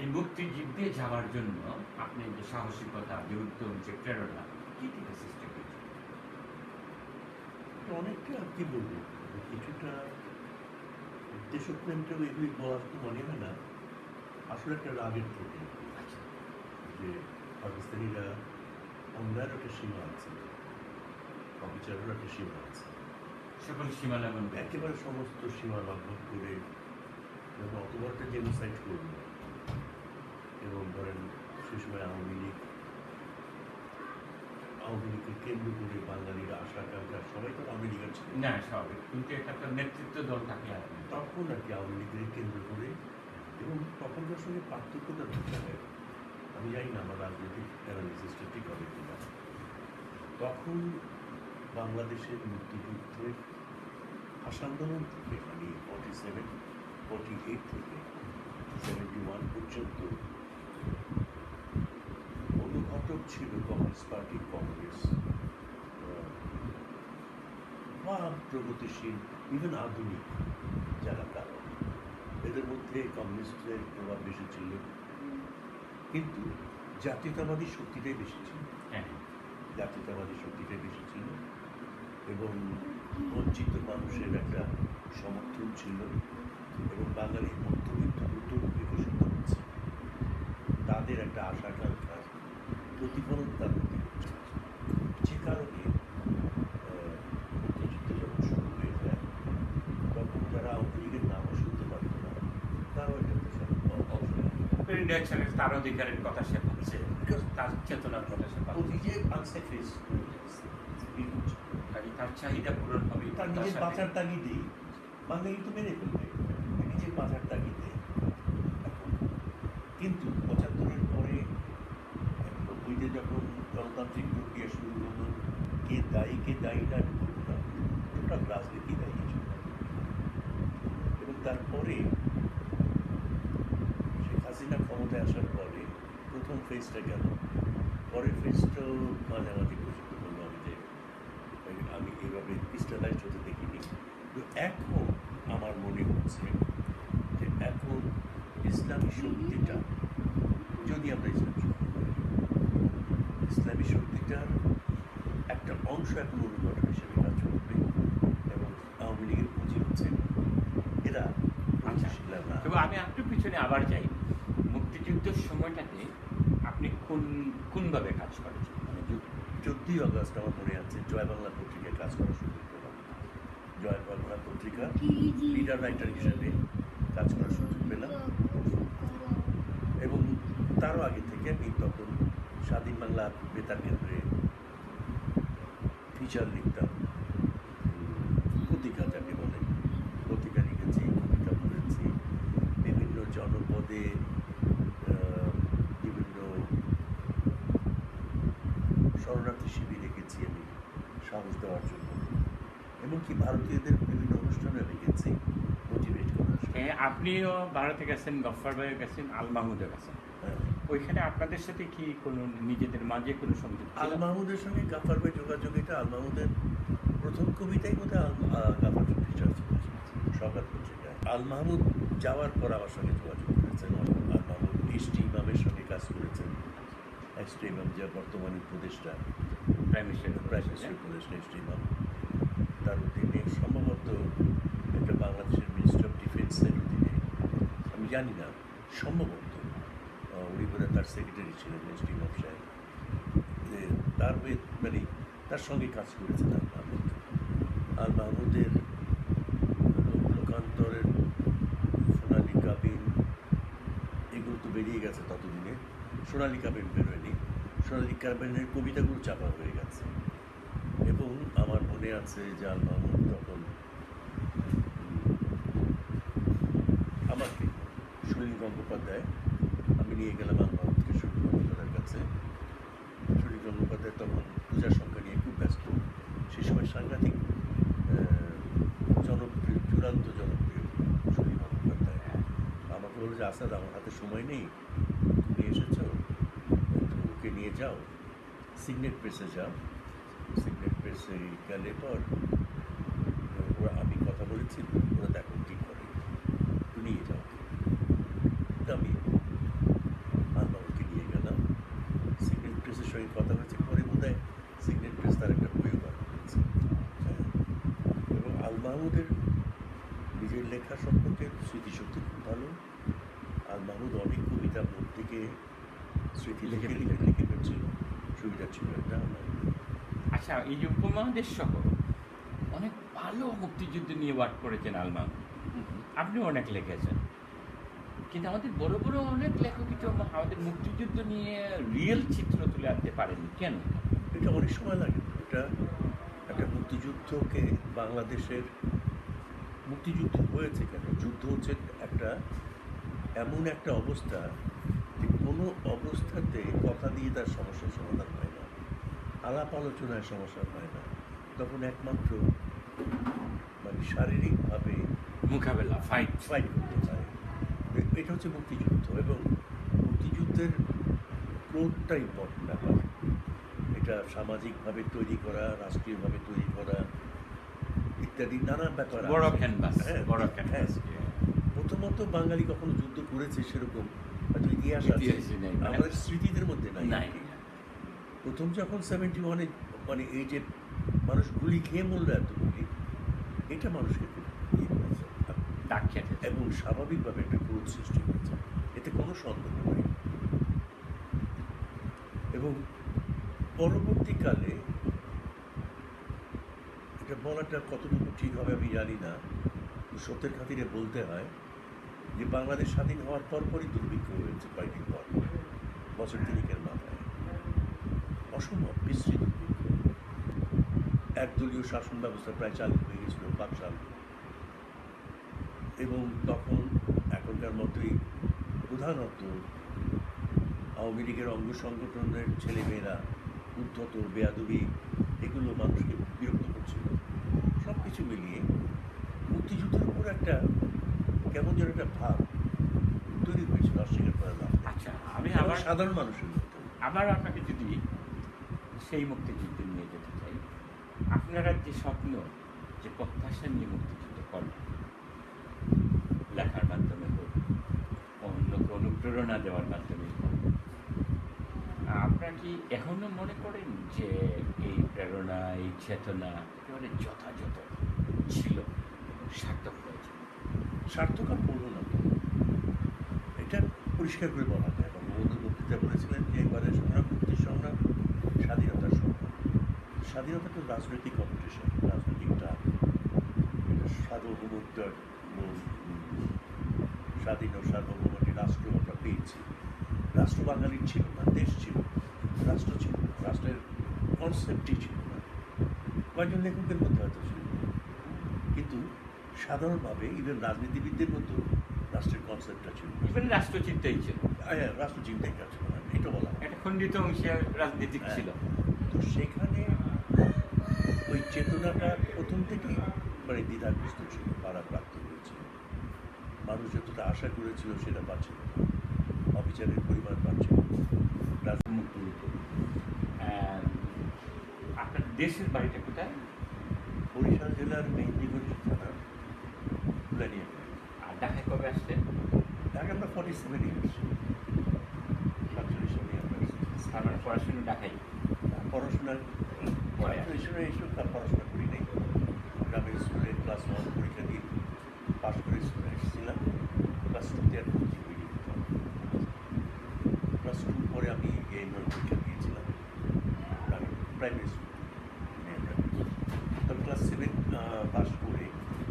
এই মুক্তিযুদ্ধে যাওয়ার জন্য আপনি যে সাহসিকতা যে উদ্যম যে প্রেরণা কি থেকে সৃষ্টি হয়েছে? অনেকটা কি বলব? কিছুটা দেশপ্রেমটাও এগুলি বলার তো মনে হয় না। আসলে একটা রাগের থেকে আচ্ছা। যে পাকিস্তানিরা অন্যায়ের একটা সীমা আছে অবিচারেরও একটা সীমা আছে। সকল সীমা লঙ্ঘন একেবারে সমস্ত সীমা লঙ্ঘন করে যখন অতবার একটা জেনোসাইড করল এবং ধরেন সে সময় আওয়ামী লীগ আওয়ামী লীগকে কেন্দ্র করে বাঙালির আশা আকাঙ্ক্ষা সবাই তো আওয়ামী লীগের ছিল। না স্বাভাবিক। কিন্তু এটা তো নেতৃত্ব দল থাকে আপনি তখন আর কি আওয়ামী লীগের কেন্দ্র করে এবং তখনকার সঙ্গে পার্থক্যটা ধরতে হয় আমি জানি না আমার রাজনৈতিক অ্যানালিসিসটা ঠিক হবে কিনা। তখন বাংলাদেশের মুক্তিযুদ্ধের আসান্দোলন থেকে মানে ফর্টি সেভেন ফর্টি এইট থেকে সেভেন্টি ওয়ান পর্যন্ত অনুঘটক ছিল কমিউনিস্ট পার্টি কংগ্রেস বা প্রগতিশীল ইভেন আধুনিক যারা তারা এদের মধ্যে কমিউনিস্টদের প্রভাব বেশি ছিল। কিন্তু জাতীয়তাবাদী শক্তিটাই বেশি ছিল। হ্যাঁ। জাতীয়তাবাদী শক্তিটাই বেশি ছিল এবং বঞ্চিত মানুষের একটা সমর্থন ছিল এবং বাঙালির মধ্যবিত্ত নতুন বিকশিত হচ্ছে তাদের একটা আশা আকাঙ্ক্ষার প্রতিফলন তার মধ্যে ঘটছে। যে কারণে আহ, মুক্তিযুদ্ধ যখন শুরু হয়ে যায় তখন যারা আওয়ামী লীগের নামও শুনতে পারত না তারাও একটা প্রচার অংশ নেয়। ইন্ডিয়াকশনের তার অধিকারের কথা সে ভাবছে তার চেতনার কথা সে ভাবছে। কাজে তার চাহিদা পূরণ হবে তার নিজের বাঁচার তাগিদেই বাঙালি তো মেরে ফেলবে নিজের বাঁচার তাগিদে। কিন্তু পঁচাত্তরের পরে নব্বইতে যখন গণতান্ত্রিক প্রক্রিয়া শুরু হলো কে দায়ী কে দায়ী না আমি বলব না টোটাল রাজনীতি দায়ী ছিল এবং তারপরে শেখ হাসিনা ক্ষমতায় আসার পরে প্রথম ফেজটা গেল। পরের ফেজটাও মাঝামাঝি পর্যন্ত বলল আমি যে আমি এইভাবে ক্রিস্টালাইজ হতে দেখিনি। তো এখন আমার মনে হচ্ছে যে এখন ইসলামী শক্তিটা যদি আমরা ইসলাম শক্তি ইসলামী শক্তিটার একটা অংশ এখন অনুঘটন হিসেবে কাজ করবে এবং আওয়ামী লীগের পুঁজি হচ্ছে এরা তবে আমি একটু পিছনে আবার যাই। মুক্তিযুদ্ধের সময়টাতে কোন কোনভাবে কাজ করেছেন মানে চোদ্দই আগস্ট আমার মনে আছে জয় বাংলা পত্রিকায় কাজ করার সুযোগ পেলাম। জয় বাংলা পত্রিকা লিডার রাইটার হিসেবে কাজ করার সুযোগ পেলাম। এবং তারও আগে থেকে আমি তখন স্বাধীন বাংলা বেতার কেন্দ্রে ফিচার লিখতাম। পত্রিকা যাকে বলে পত্রিকা লিখেছি কবিতা পড়েছি বিভিন্ন জনপদে সাহস দেওয়ার জন্য। এমনকি ভারতীয়দের বিভিন্ন অনুষ্ঠানে গেছি মোটিভেট করার আপনিও ভারতে গেছেন গফ্ফার ভাইও গেছেন আল মাহমুদও গেছেন। হ্যাঁ। ওইখানে আপনাদের সাথে কি কোনো নিজেদের মাঝে কোনো সংযোগ ছিল? আল মাহমুদের সঙ্গে গাফার ভাই যোগাযোগ এটা আল মাহমুদের প্রথম কবিতাই বোধ হয় গাফার রিসার্চ করেছে সরকার পত্রিকায়। আল মাহমুদ যাওয়ার পর আমার সঙ্গে যোগাযোগ করেছেন। আল মাহমুদ এসটি ইমামের সঙ্গে কাজ করেছেন। এসটি ইমাম যে বর্তমান উপদেষ্টা। প্রাইম মিনিস্টার মিনিস্টার ইমাম তার অধীনে সম্ভবত একটা বাংলাদেশের মিনিস্টার অফ ডিফেন্সের অধীনে আমি জানি না সম্ভবত উনি বোধ তার সেক্রেটারি ছিলেন এসটি ইমাম সাহেব তার হয়ে মানে তার সঙ্গে কাজ করেছেন আল মাহমুদ। আল মাহমুদের লোক লোকান্তরের সোনালী কাবিন এগুলো তো বেরিয়ে গেছে ততদিনে। সোনালী কাবিন বেরোয়নি কাবিনের কবিতাগুলো চাপা হয়ে গেছে। এবং আমার মনে আছে যে আল মাহমুদ তখন আমাকে সুনীল গঙ্গোপাধ্যায়, আমি নিয়ে গেলাম আল মাহমুদকে সুনীল গঙ্গোপাধ্যায়ের কাছে। সুনীল গঙ্গোপাধ্যায় তখন পূজার সংখ্যা নিয়ে খুব ব্যস্ত। সে সময় সাংঘাতিক জনপ্রিয়, চূড়ান্ত জনপ্রিয় সুনীল গঙ্গোপাধ্যায়। আমাকে বলল যে, আসাদ, আমার হাতে সময় নেই। তুমি এসেছ? নিয়ে যাও। সিগনেট প্রেসে যাও। সিগনেট প্রেসে গেলে পর, ওরা আমি কথা বলেছি, ওরা দেখো কী করে। একটু নিয়ে যাও। আমি আলমাউকে নিয়ে গেলাম। সিগনেট প্রেসের সঙ্গে কথা হয়েছে, পরে বোধ হয় সিগনেট প্রেস তার একটা বইও বার করেছে। এবং আলমাহুদের নিজের লেখা সম্পর্কে স্মৃতিশক্তি খুব ভালো। আর মাহমুদ অনেক কবিতা মধ্যে থেকে স্মৃতি লিখে লিখে ফেলছিল সুবিধা ছিল এটা। আচ্ছা এই যে উপমহাদেশ সহ অনেক ভালো মুক্তিযুদ্ধ নিয়ে ওয়ার্ক করেছেন আলমান। আপনিও অনেক লিখেছেন। কিন্তু আমাদের বড় বড় অনেক লেখকই তো আমাদের মুক্তিযুদ্ধ নিয়ে রিয়েল চিত্র তুলে আনতে পারেনি কেন? এটা অনেক সময় লাগে। এটা একটা মুক্তিযুদ্ধকে বাংলাদেশের মুক্তিযুদ্ধ হয়েছে কেন? যুদ্ধ হচ্ছে একটা এমন একটা অবস্থা কোনো অবস্থাতে কথা দিয়ে তার সমস্যার সমাধান হয় না। আলাপ আলোচনায় সমস্যা হয় না। তখন একমাত্র মানে শারীরিকভাবে মোকাবেলা ফাইট ফাইট করতে চায়। এটা হচ্ছে মুক্তিযুদ্ধ এবং মুক্তিযুদ্ধের ক্রোধটা ইম্পর্টেন্ট ব্যাপার? এটা সামাজিকভাবে তৈরি করা রাষ্ট্রীয়ভাবে তৈরি করা ইত্যাদি নানা ব্যাপার বড় আছে। ক্যানভাস হ্যাঁ, বড় হ্যাঁ। ক্যানভাস প্রথমত বাঙালি কখনো যুদ্ধ করেছে সেরকম ইতিহাস আছে। আমাদের স্মৃতিদের মধ্যে নাই। প্রথম যখন সেভেন্টি ওয়ানে মানে এই যে মানুষ গুলি খেয়ে মরলো এতগুলি এটা মানুষকে ইয়ে এবং স্বাভাবিকভাবে একটা ক্রোধ সৃষ্টি হয়েছে। এতে কোনো সন্দেহ নেই। এবং পরবর্তীকালে এটা বলাটা কতটুকু ঠিক হবে আমি জানি না সত্যের খাতিরে বলতে হয় যে বাংলাদেশ স্বাধীন হওয়ার পরপরই দুর্ভিক্ষ হয়েছে কয়েকদিন পর। বছর তিনিকের মাথায়। অসম্ভব, বিশ্রী দুর্ভিক্ষ। একদলীয় শাসন ব্যবস্থা প্রায় চালু হয়ে গেছিল পাকশাল এবং তখন এখনকার মতোই প্রধানত আওয়ামী লীগের অঙ্গ সংগঠনের ছেলেমেয়েরা উদ্ধত, বেয়াদবি, এগুলো মানুষকে বিরক্ত করছিল। সব কিছু মিলিয়ে মুক্তিযুদ্ধের উপর একটা কেমন যেন একটা ভাব তৈরি হয়েছিল অস্বীকার করা না আচ্ছা আমি আবার সাধারণ মানুষের আবার আপনাকে যদি সেই মুক্তিযুদ্ধে নিয়ে যেতে চাই আপনারা যে স্বপ্ন যে প্রত্যাশা নিয়ে মুক্তিযুদ্ধ করেন লেখার মাধ্যমে হোক অন্যকে অনুপ্রেরণা দেওয়ার মাধ্যমে হোক আপনারা কি এখনও মনে করেন যে এই প্রেরণা এই চেতনা একেবারে যথাযথ ছিল সার্থক আর বলব না। এটা পরিষ্কার করে বলা যায়। বঙ্গবন্ধু বক্তৃতা বলেছিলেন যে এবারে সংগ্রাম মুক্তির সংগ্রাম স্বাধীনতার সংগ্রাম। স্বাধীনতা তো রাজনৈতিক কম্পিটিশন রাজনৈতিকটা সার্বভৌমত্বের স্বাধীন ও সার্বভৌম একটি রাষ্ট্র আমরা পেয়েছি। রাষ্ট্র বাঙালির ছিল না, দেশ ছিল রাষ্ট্র ছিল। রাষ্ট্রের কনসেপ্টই ছিল না। কয়েকজন লেখকের মধ্যে হয়তো ছিল। কিন্তু সাধারণভাবে ইভেন রাজনীতিবিদদের মতো রাষ্ট্রের কনসেপ্টটা ছিল। ইভেন রাষ্ট্রচিন্তাই ছিল হ্যাঁ, রাষ্ট্র চিন্তাই কাজ না, এটা বলা হয়। একটা খণ্ডিত অংশে রাজনীতিক হ্যাঁ। ছিল তো সেখানে ওই চেতনাটা প্রথম থেকেই মানে দ্বিধাগ্রস্ত ছিল বাধাপ্রাপ্ত হয়েছিল মানুষ যতটা আশা করেছিল সেটা পাচ্ছিল না অবিচারের পরিমাণ পাচ্ছিল না। রাজ- মুক্তিযুদ্ধ আপনার দেশের বাড়িটা কোথায় বরিশাল জেলার মেহেন্দিগঞ্জ ফর্টি সেভেন সাতচল্লিশ সালে পড়াশোনা ঢাকায় পড়াশোনার সাতচল্লিশ সালে এসেও তার পড়াশোনা করি নাই গ্রামের স্কুলে ক্লাস ওয়ান পরীক্ষা দিয়ে পাশ করে স্কুলে এসেছিলাম ক্লাস টুতে আর ভর্তি হইনি ক্লাস টু পরে আমি এএমএর পরীক্ষা দিয়েছিলাম প্রাইমারি স্কুল তবে ক্লাস সেভেন পাস করে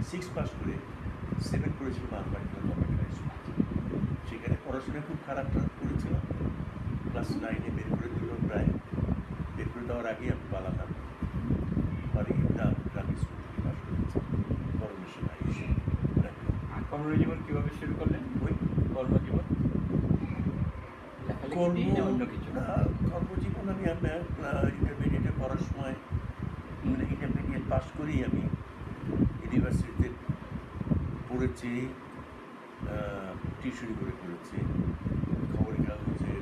সিক্স পাস করে সেভেন করেছিলাম আলবাড়ি গভর্নমেন্ট হাই স্কুল সেখানে পড়াশোনা খুব খারাপ খারাপ করেছিলাম ক্লাস নাইনে বের করে দিল প্রায় বের করে দেওয়ার আগে আমি পালালাম পরে গ্রাম গ্রামের স্কুল থেকে পাস করেছি করোনেশন হাই স্কুল আর কর্মজীবন কীভাবে শুরু করলেন বই কর্মজীবন অন্য কিছু? কর্মজীবন আমি আপনার ইন্টারমিডিয়েটে পড়ার সময় মানে ইন্টারমিডিয়েট পাস করেই আমি। ইউনিভার্সিটিতে পড়েছি টিউশনি করে পড়েছি। খবরের কাগজে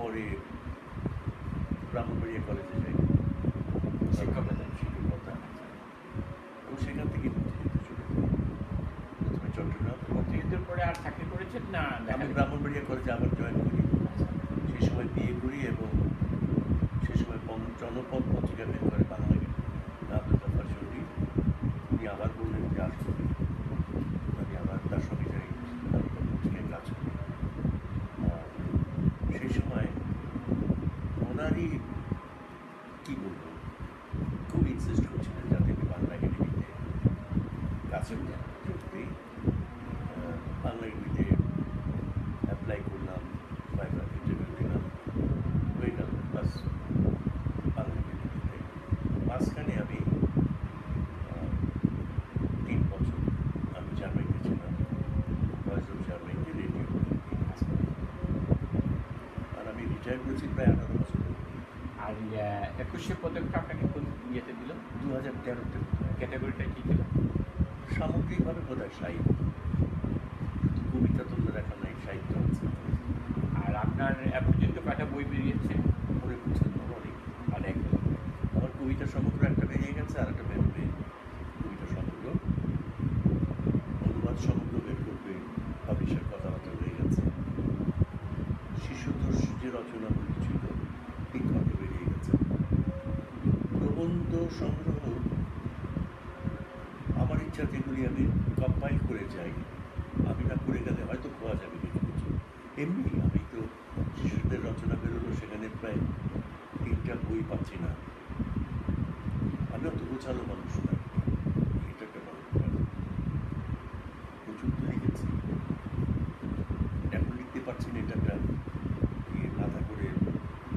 পরে ব্রাহ্মণবাড়িয়া কলেজে যাই। শিক্ষকতা শিক্ষকতা এবং সেখান থেকে প্রথমে চট্টগ্রাম। মুক্তিযুদ্ধের পরে আর চাকরি করেছেন? না আমি ব্রাহ্মণবাড়িয়া কলেজে আবার জয়েন করি। সেই সময় বিয়ে করি এবং সেই সময় জনপদ পত্রিকা অ্যাপ্লাই করলাম কয়েকবার ইন্টারভিউ দিলাম হয়ে গেল বাস মাঝখানে আমি তিন বছর আমি জার্মানিতে ছিলাম ভয়েস অফ জার্মানিতে রেডিও আর আমি রিটায়ার করেছি প্রায় আঠারো বছর আর একুশে পদকটা আপনাকে কোন ইয়েতে দিল দু হাজার তেরোতে ক্যাটাগরিটা কি ছিল সামগ্রিকভাবে বোধ হয় সাহিত্য শুধু কবিতা তুলে রাখা নাই সাহিত্য আছে আর আপনার এ পর্যন্ত কয়টা বই বেরিয়েছে মনে করছেন অনেক অনেক আমার কবিতা সমগ্র একটা বেরিয়ে গেছে আর একটা বেরোবে কবিতা সমগ্র অনুবাদ সমগ্র বের করবে পাবলিশের কথাবার্তা হয়ে গেছে শিশুতোষ যে রচনাগুলি ছিল তিন খণ্ডে বেরিয়ে গেছে প্রবন্ধ সংগ্রহ আমার ইচ্ছা যেগুলি আমি কম্পাইল করে যাই আমি না করে গেলে হয়তো পাওয়া যাবে কিছু কিছু এমনি আমি তো শিশুদের রচনা বেরোলো সেখানে প্রায় তিনটা বই পাচ্ছি না আমি অত গোছালো মানুষ না এটা একটা বড় ব্যাপার প্রচুর তো লিখেছি এখন লিখতে পারছি না এটা একটা ইয়ে মাথা করে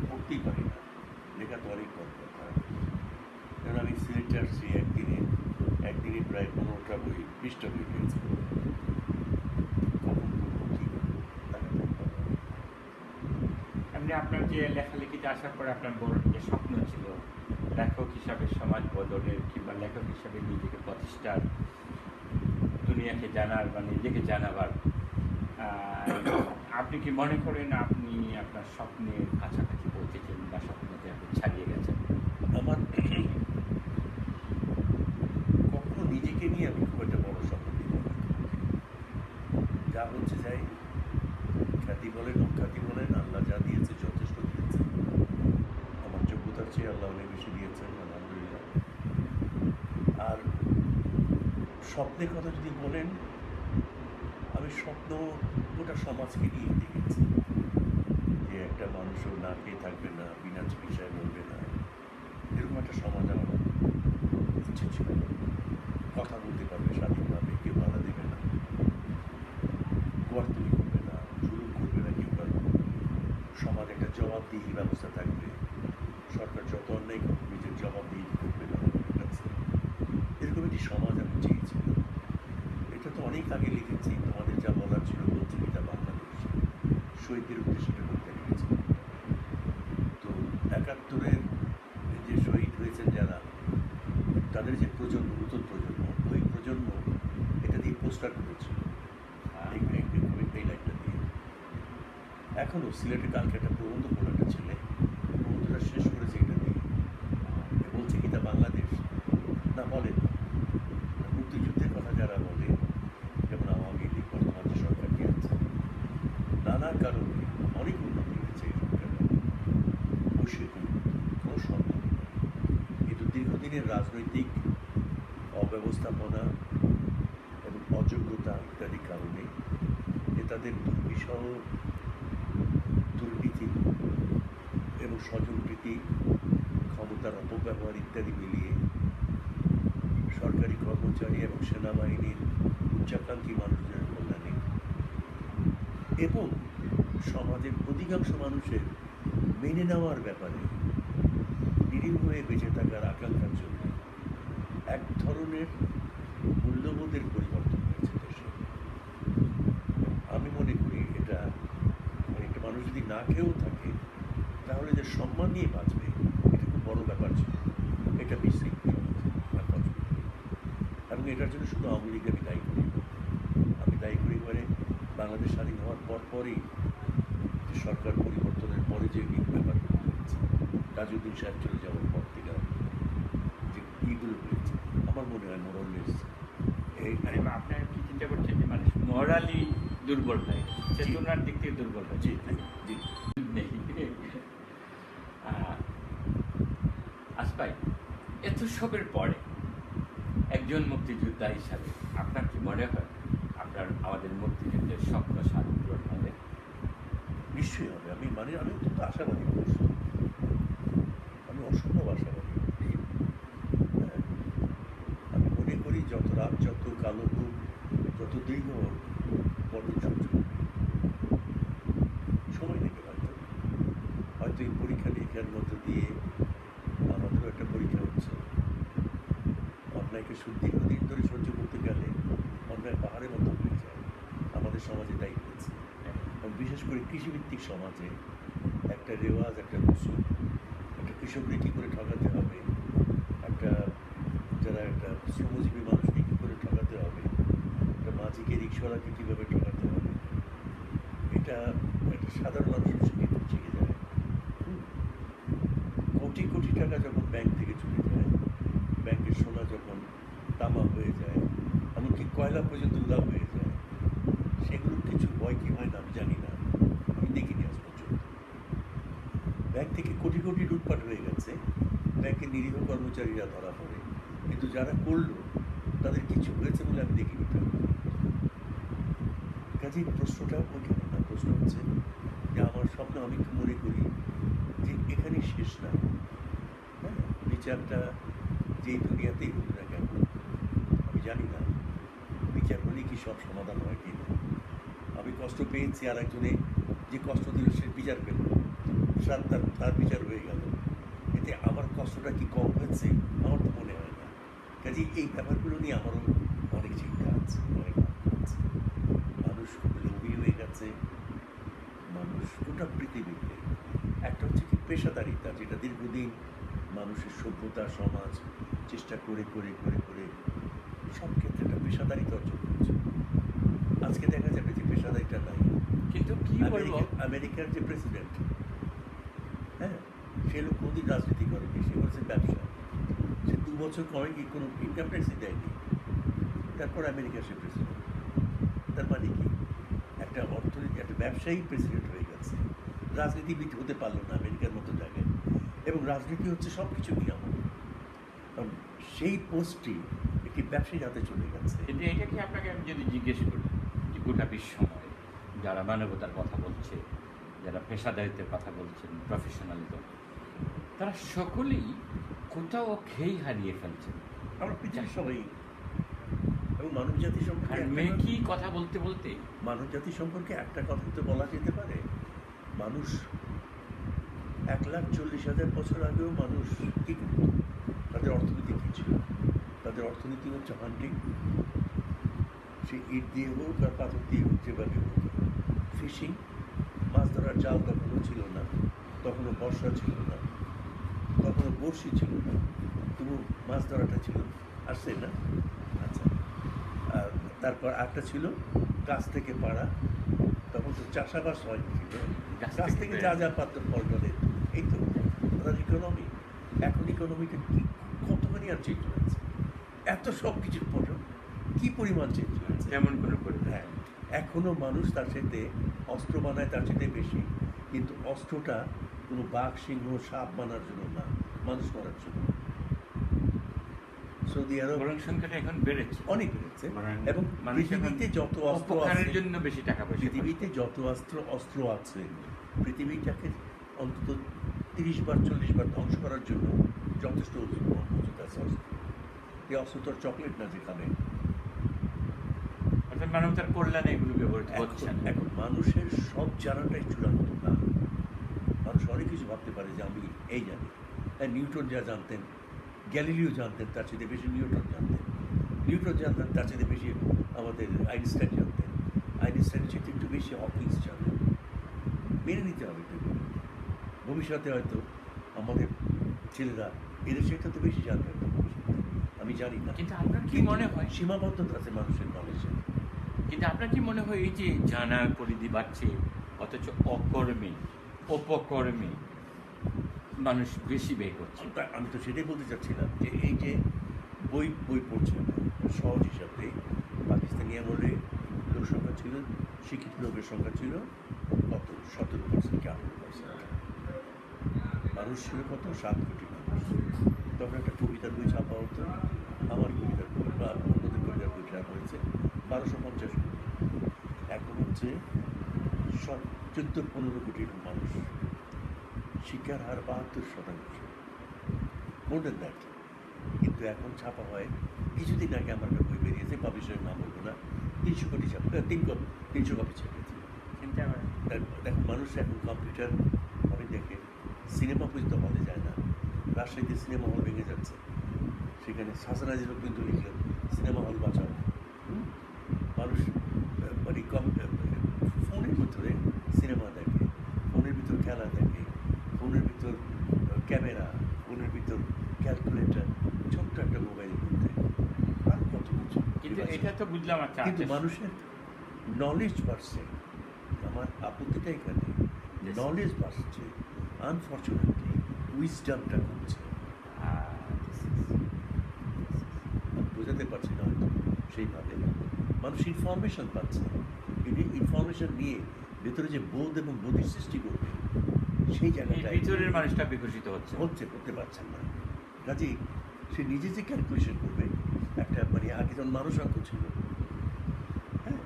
পড়তেই পারি না লেখা তো অনেক বড় কথা কারণ আমি সিলেটে আসছি একদিনে একদিনে প্রায় পনেরোটা বই বিশটা বই পেয়েছি কখন করব কী করব তাকে দেখতে হবে। এমনি আপনার যে লেখালেখিতে আসার পরে আপনার বড় যে স্বপ্ন ছিল, লেখক হিসাবে সমাজ বদলের কিংবা লেখক হিসাবে নিজেকে প্রতিষ্ঠার, দুনিয়াকে জানার বা নিজেকে জানাবার আপনি কি মনে করেন আপনি আপনার স্বপ্নের কাছাকাছি পৌঁছেছেন বা স্বপ্নকে আপনি ছাড়িয়ে গেছেন আমার কখনো নিজেকে নিয়ে আমি খুব একটা বড় স্বপ্ন দেখি না। যা হচ্ছে যাই খ্যাতি বলেন অখ্যাতি বলেন আল্লাহ যা দিয়েছে যথেষ্ট দিয়েছে আমার যোগ্যতার চেয়ে আল্লাহ অনেক বেশি দিয়েছেন আলহামদুলিল্লাহ আর স্বপ্নের কথা যদি বলেন, আমি স্বপ্ন গোটা সমাজকে নিয়ে দেখেছি। যে একটা মানুষও না খেয়ে থাকবে না, বিনা চিকিৎসায় মরবে না, এরকম একটা সমাজ আমার ইচ্ছে ছিল। কথা বলতে পারবে স্বাধীনভাবে কেউ বাধা দেবে না। কোয়ার্তুলি করবে না, জুলুম করবে না কেউ সমাজ একটা জবাবদিহি ব্যবস্থা থাকবে সরকার যত অন্যায় করবে নিজের জবাবদিহি করবে না ঠিক আছে এরকম একটি সমাজ আমি চেয়েছিলাম এটা তো অনেক আগে লিখেছি তোমাদের যা বলার ছিল বলছি এটা বাংলাদেশ শহীদদের উদ্দেশ্যে এটা বলতে লিখেছি তো একাত্তরের যে শহীদ হয়েছেন যারা তাদের যে প্রজন্ম নতুন প্রজন্ম ওই প্রজন্ম এটা দিয়ে পোস্টার করেছিল এই এই- লাইনটা দিয়ে। এখনও সিলেটে কালকে একটা প্রবন্ধ পড়ে একটা ছেলে প্রবন্ধটা শেষ করেছে এটা দিয়ে বলছে কি তা বাংলাদেশ না বলেন মুক্তিযুদ্ধের কথা যারা বলে যেমন আওয়ামী লীগ বর্তমান যে সরকারটি আছে নানা কারণে অনেক উন্নতি হয়েছে এই সরকারে বসে কোনো সম্মান নেই কিন্তু দীর্ঘদিনের রাজনৈতিক অব্যবস্থাপনা এবং অযোগ্যতা ইত্যাদি কারণে নেতাদের দুর্বিষহ দুর্নীতি এবং স্বজনপ্রীতি ক্ষমতার অপব্যবহার ইত্যাদি মিলিয়ে সরকারি কর্মচারী এবং সেনাবাহিনীর উচ্চাকাঙ্ক্ষী মানুষদের কল্যাণে এবং সমাজের অধিকাংশ মানুষের মেনে নেওয়ার ব্যাপারে নিরীহ হয়ে বেঁচে থাকার আকাঙ্ক্ষার জন্য এক ধরনের মূল্যবোধের পরিবর্তন হয়েছে দেশে। আমি মনে করি এটা মানে একটা মানুষ যদি না খেয়েও থাকে, তাহলে যে সম্মান নিয়ে বাঁচবে এটা খুব বড় ব্যাপার ছিল এটা বিশ্রিক সমাজে আর পছন্দ করি। এবং এটার জন্য শুধু আওয়ামী লীগকে আমি দায়ী করি না। আমি দায়ী করি করে বাংলাদেশ স্বাধীন হওয়ার পর পরই যে সরকার পরিবর্তনের পরে যে ব্যাপারগুলো হয়েছে তাজউদ্দিন সাহেব চলে যাওয়ার পর থেকে যে ইগুলো হয়েছে আমার মনে হয় মোরালেস এই মানে আপনার কি চিন্তা করছেন যে মানুষ মরালি দুর্বল হয় চেতনার দিক থেকে দুর্বল হয়? জি জি নেই। আসপাই এত সবের পরে একজন মুক্তিযোদ্ধা হিসাবে আপনার কি মনে হয়? আপনার আমাদের মুক্তিযুদ্ধের স্বপ্ন সাধ পূরণ হবে? নিশ্চয়ই হবে। আমি মানে আমি অত্যন্ত আশাবাদী মানুষ। অসম্ভব আশাবাদী হ্যাঁ। আমি মনে করি যত রাত যত কালো হোক যত দীর্ঘ হোক সূর্য সময় নেবে হয়তো হয়তো এই পরীক্ষা নিরীক্ষার মধ্যে দিয়ে আমাদেরও একটা পরীক্ষা হচ্ছে। অন্যায়কে দীর্ঘদিন ধরে সহ্য করতে গেলে অন্যায় পাহাড়ের মতো হয়ে যায়। আমাদের সমাজে তাই হয়েছে। এবং বিশেষ করে কৃষিভিত্তিক সমাজে একটা রেওয়াজ একটা রসুল কৃষককে কী করে ঠকাতে হবে। একটা, যারা একটা শ্রমজীবী মানুষকে কী করে ঠকাতে হবে, একটা মাঝিকে রিক্সাওয়ালাকে কীভাবে ঠকাতে হবে? এটা একটা সাধারণ মানুষের শিখে শিখে যায় হুম। কোটি কোটি টাকা যখন ব্যাংক থেকে চলে যায় ব্যাংকের সোনা যখন তামা হয়ে যায় এমনকি কয়লা পর্যন্ত উদাও হয়ে যায় সেগুলোর কিছু ভয় কি হয় না আমি জানি না আমি দেখিনি আজ পর্যন্ত ব্যাংক থেকে কোটি কোটি লুটপাট হয়ে গেছে। ব্যাংকের নিরীহ কর্মচারীরা ধরা পড়ে। কিন্তু যারা করল, তাদের কিছু হয়েছে বলে আমি দেখিনি কাজেই প্রশ্নটা ওইখানে না প্রশ্ন হচ্ছে, যে আমার স্বপ্ন আমি একটু মনে করি যে এখানে শেষ না? হ্যাঁ বিচারটা যেই দুনিয়াতেই হোক না কেন, আমি জানি না। বিচার হলে কি সব সমাধান হয় কি না? আমি কষ্ট পেয়েছি আর একজনে যে কষ্ট দিল সে বিচার পেল। তার তার তার বিচার হয়ে গেল। এতে আমার কষ্টটা কি কম হয়েছে আমার তো মনে হয় না। কাজে এই ব্যাপারগুলো নিয়ে আমারও অনেক চিন্তা আছে অনেক আছে। মানুষ খুব লোভী হয়ে গেছে। মানুষ গোটা পৃথিবীতে একটা হচ্ছে কি পেশাদারিতা যেটা দীর্ঘদিন মানুষের সভ্যতা সমাজ চেষ্টা করে করে করে করে সব ক্ষেত্রে একটা পেশাদারিতা অর্জন করছে। আজকে দেখা যাবে যে পেশাদারিটা নাই। কিন্তু কি বলব? আমেরিকার যে প্রেসিডেন্ট হ্যাঁ সে লোক কোনোদিন রাজনীতি করেনি, সে করেছে ব্যবসা। সে দু বছর পরে কি কোনো ইনকাম ট্যাক্সই দেয়নি। তারপর আমেরিকা সে প্রেসিডেন্ট তার মানে কি? একটা অর্থনীতি, একটা ব্যবসায়ী প্রেসিডেন্ট হয়ে গেছে। রাজনীতিবিদ হতে পারল না আমেরিকার মতো জায়গায়। এবং রাজনীতি হচ্ছে সব কিছু নিয়ামক কারণ সেই পোস্টটি একটি ব্যবসায়ীর হাতে চলে গেছে। কিন্তু এটা কি আপনাকে আমি যদি জিজ্ঞেস করি যে গোটা বিশ্বময় যারা মানবতার কথা বলছে যারা পেশাদারিত্বের কথা বলছেন প্রফেশনাল প্রফেশনালিজম তারা সকলেই কোথাও খেই হারিয়ে ফেলছেন। আমরা পৃথিবীর সবাই এবং মানব জাতি সম্পর্কে মেয়ে কথা- কি কথা বলতে বলতে? মানব জাতি সম্পর্কে একটা কথা তো বলা যেতে পারে। মানুষ এক লাখ চল্লিশ হাজার বছর আগেও মানুষ কী করত? তাদের অর্থনীতি কী ছিল? তাদের অর্থনীতি হচ্ছে হান্টিং সে ইট দিয়ে হোক আর পাথর দিয়ে হোক যেভাবে হোক। ফিশিং ধরার জাল তখনও ছিল না তখনও বর্ষা ছিল না তখনও বড়শি ছিল না তবু মাছ ধরাটা ছিল আসছে না? আচ্ছা আর তারপর একটা ছিল গাছ থেকে পাড়া তখন তো চাষাবাস হয়নি ছিল। গাছ থেকে যা যা পাত্র ফল টলে এই তো। তাদের ইকোনমি এখন ইকোনমিটা কি কতখানি আর চেঞ্জ হয়েছে? এত সব কিছুর পরেও কি পরিমাণ চেঞ্জ হয়েছে? তেমন করে করে হ্যাঁ এখনও মানুষ তার সাথে অস্ত্র বানায় তার সাথে বেশি। কিন্তু অস্ত্রটা কোনো বাঘ সিংহ সাপ বানার জন্য না মানুষ মারার জন্য। সৌদি আরব সংখ্যাটা এখন বেড়েছে। অনেক বেড়েছে। এবং পৃথিবীতে যত অস্ত্র আছে জন্য বেশি টাকা পয়সা পৃথিবীতে যত অস্ত্র অস্ত্র আছে পৃথিবীটাকে অন্তত তিরিশ বার চল্লিশ বার ধ্বংস করার জন্য যথেষ্ট মজুদ আছে অস্ত্র। এই অস্ত্র চকলেট না যেখানে। মানবতার কল্যাণে এগুলো ব্যবহৃত এখন হচ্ছে না এখন মানুষের সব জানাটাই চূড়ান্ত। না মানুষ অনেক কিছু ভাবতে পারে যে আমি এই জানি। হ্যাঁ নিউটন যা জানতেন গ্যালিলিও জানতেন তার সাথে বেশি নিউটন জানতেন। নিউটন জানতেন তার সাথে বেশি আমাদের আইনস্টাইন জানতেন। আইনস্টাইনের সাথে একটু বেশি হকিংস জানতেন। মেনে নিতে হবে কিন্তু ভবিষ্যতে হয়তো আমাদের ছেলেরা এদের সেটা তো বেশি জানবে। আমি জানি না। কিন্তু আপনার কি মনে হয়? সীমাবদ্ধতা আছে মানুষের নলেজে কিন্তু আপনার কি মনে হয় এই যে জানার পরিধি বাড়ছে, অথচ অকর্মে, অপকর্মে মানুষ বেশি ব্যয় করছে আমি তো- সেটাই বলতে চাচ্ছিলাম যে এই যে বই বই পড়ছে না, সহজ হিসাবে পাকিস্তানি আমলে লোক সংখ্যা ছিল, শিক্ষিত লোকের সংখ্যা ছিল কত? সতেরো পার্সেন্ট কি আঠেরো পার্সেন্ট মানুষ ছিল কত? সাত কোটি মানুষ। তখন একটা কবিতার বই ছাপা হতো, আমার কবিতার বই বা অন্যদের কবিতার বই ছাপা হয়েছে। বারোশো পঞ্চাশ। কোটি এখন হচ্ছে চোদ্দ পনেরো কোটির মানুষ। শিক্ষার হার বাহাত্তর শতাংশ। মোর দেন দ্যাট কিন্তু এখন ছাপা হয় কিছুদিন আগে আমার একটা বই বেরিয়েছে পাবলিশারের নাম বলব না তিনশো কোটি ছাপা তিন কপি তিনশো কপি ছেপেছে চিন্তা করেন দেখো মানুষ এখন কম্পিউটার হলে দেখে সিনেমা পর্যন্ত হলে যায় না। রাজশাহীতে সিনেমা হল ভেঙে যাচ্ছে। সেখানে শাসনাজিরও কিন্তু লিখলেন সিনেমা হল বাঁচাও হুম? মানুষ আহ, মানে কম আহ, ফোনের ভিতরে সিনেমা দেখে ফোনের ভিতর খেলা দেখে ফোনের ভিতর ক্যামেরা ফোনের ভিতর ক্যালকুলেটর ছোট্ট একটা মোবাইলের মধ্যে আর কত কিছু কিন্তু এটা তো বুঝলাম আচ্ছা কিন্তু মানুষের নলেজ বাড়ছে। আমার আপত্তিটা এখানে. নলেজ বাড়ছে। আনফর্চুনেটলি উইজডামটা কমছে। আমি বোঝাতে পারছি না হয়তো সেইভাবে। মানুষ ইনফরমেশন পাচ্ছে। ইনফরমেশন নিয়ে ভেতরে যে বোধ এবং বোধের সৃষ্টি করবে সেই এই জায়গাটা ভিতরের মানুষটা বিকশিত হচ্ছে। হচ্ছে করতে পারছেন না। কাজেই সে নিজে যে ক্যালকুলেশন করবে একটা মানে আগে যখন মানুষ অঙ্ক ছিল হ্যাঁ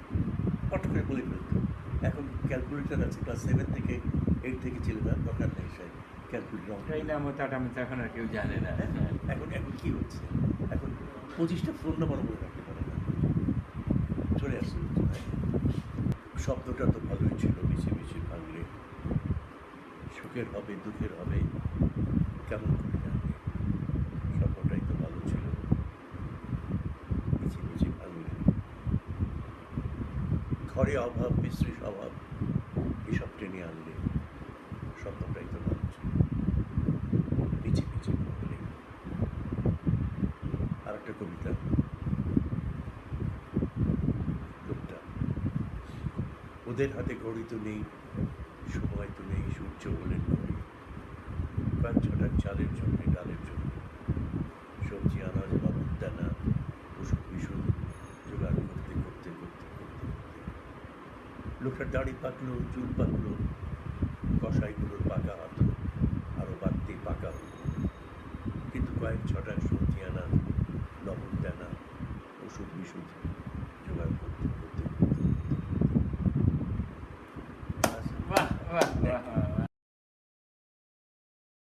পট করে বলে ফেলত? এখন ক্যালকুলেটার আছে ক্লাস সেভেন থেকে এইট থেকে ছেলেরা দরকার নেই সে ক্যালকুলেটর এখন আর কেউ জানে না। হ্যাঁ, এখন এখন কি হচ্ছে? এখন পঁচিশটা ফোন নাম্বার বলে রাখতে পারে না। চলে আসছে হ্যাঁ। শব্দটা তো ভালোই ছিল মিশে মিশে ভাঙলে সুখের হবে দুঃখের হবে কেমন করে জানবে শব্দটাই তো ভালো ছিল মিশে মিশে ভাঙলে ঘরে অভাব বিশ্রী অভাব এসব টেনে আনলে শব্দটাই তো ছিল পিছে পিছে আর একটা কবিতা। লোকটা ওদের হাতে ঘড়ি তো নেই, সময় তো নেই, সূর্য হলেন ঘড়ি। কয়েক ছটাক চালের জন্য, ডালের জন্য। সবজি আনাজ বাবুর দানা ওষুধ বিষুধ জোগাড় করতে করতে করতে করতে করতে লোকটার দাড়ি পাকলো চুল পাকলো কষাইগুলোর পাকা হাত আরও বাড়তে পাকা হলো। কিন্তু কয়েক ছটা সবজি আনা লবণ টানা ওষুধ বিশুধ